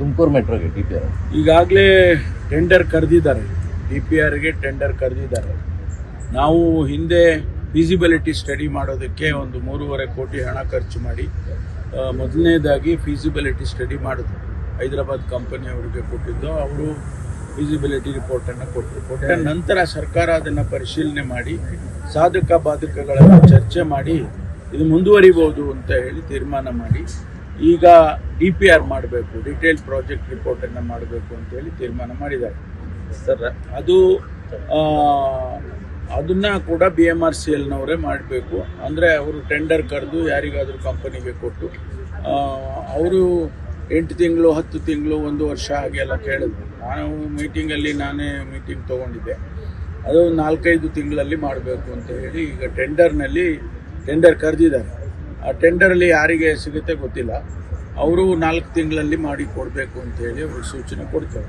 ತುಮಕೂರು ಮೆಟ್ರೋಗೆ D P R. ಈಗಾಗಲೇ tender ಕರೆದಿದ್ದಾರೆ. ಡಿ ಪಿ ಆರ್ಗೆ ಟೆಂಡರ್ ಕರೆದಿದ್ದಾರೆ. ನಾವು ಹಿಂದೆ ಫೀಸಿಬಿಲಿಟಿ ಸ್ಟಡಿ ಮಾಡೋದಕ್ಕೆ ಒಂದು ಮೂರುವರೆ ಕೋಟಿ ಹಣ ಖರ್ಚು ಮಾಡಿ ಮೊದಲನೇದಾಗಿ ಫೀಸಿಬಿಲಿಟಿ ಸ್ಟಡಿ ಮಾಡಿದ್ರು. ಹೈದರಾಬಾದ್ ಕಂಪನಿಯವರಿಗೆ ಕೊಟ್ಟಿದ್ದು, ಅವರು ಫೀಸಿಬಿಲಿಟಿ ರಿಪೋರ್ಟನ್ನು ಕೊಟ್ಟರು ಕೊಟ್ಟ ನಂತರ ಸರ್ಕಾರ ಅದನ್ನು ಪರಿಶೀಲನೆ ಮಾಡಿ, ಸಾಧಕ ಬಾಧಕಗಳನ್ನು ಚರ್ಚೆ ಮಾಡಿ, ಇದು ಮುಂದುವರಿಬೋದು ಅಂತ ಹೇಳಿ ತೀರ್ಮಾನ ಮಾಡಿ. ಈಗ ಡಿ ಪಿ ಆರ್ ಮಾಡಬೇಕು ಡಿಟೇಲ್ ಪ್ರಾಜೆಕ್ಟ್ ರಿಪೋರ್ಟನ್ನು ಮಾಡಬೇಕು ಅಂತ ಹೇಳಿ ತೀರ್ಮಾನ ಮಾಡಿದ್ದಾರೆ. ಸರ್ ಅದು ಅದನ್ನ ಕೂಡ ಬಿ ಎಂ ಆರ್ ಸಿ ಎಲ್ನವರೇ ಮಾಡಬೇಕು. ಅಂದರೆ ಅವರು ಟೆಂಡರ್ ಕರೆದು ಯಾರಿಗಾದರೂ ಕಂಪನಿಗೆ ಕೊಟ್ಟು ಅವರು ಎಂಟು ತಿಂಗಳು ಹತ್ತು ತಿಂಗಳು ಒಂದು ವರ್ಷ ಹಾಗೆಲ್ಲ ಕೇಳಿದ್ರು. ನಾನು ಮೀಟಿಂಗಲ್ಲಿ ನಾನೇ ಮೀಟಿಂಗ್ ತೊಗೊಂಡಿದ್ದೆ. ಅದು ನಾಲ್ಕೈದು ತಿಂಗಳಲ್ಲಿ ಮಾಡಬೇಕು ಅಂತ ಹೇಳಿ ಈಗ ಟೆಂಡರ್ನಲ್ಲಿ ಟೆಂಡರ್ ಕರೆದಿದ್ದಾರೆ. ಆ ಟೆಂಡರಲ್ಲಿ ಯಾರಿಗೆ ಸಿಗುತ್ತೆ ಗೊತ್ತಿಲ್ಲ. ಅವರು ನಾಲ್ಕು ತಿಂಗಳಲ್ಲಿ ಮಾಡಿ ಕೊಡಬೇಕು ಅಂತ ಹೇಳಿ ಅವರು ಸೂಚನೆ ಕೊಡ್ತಾರೆ.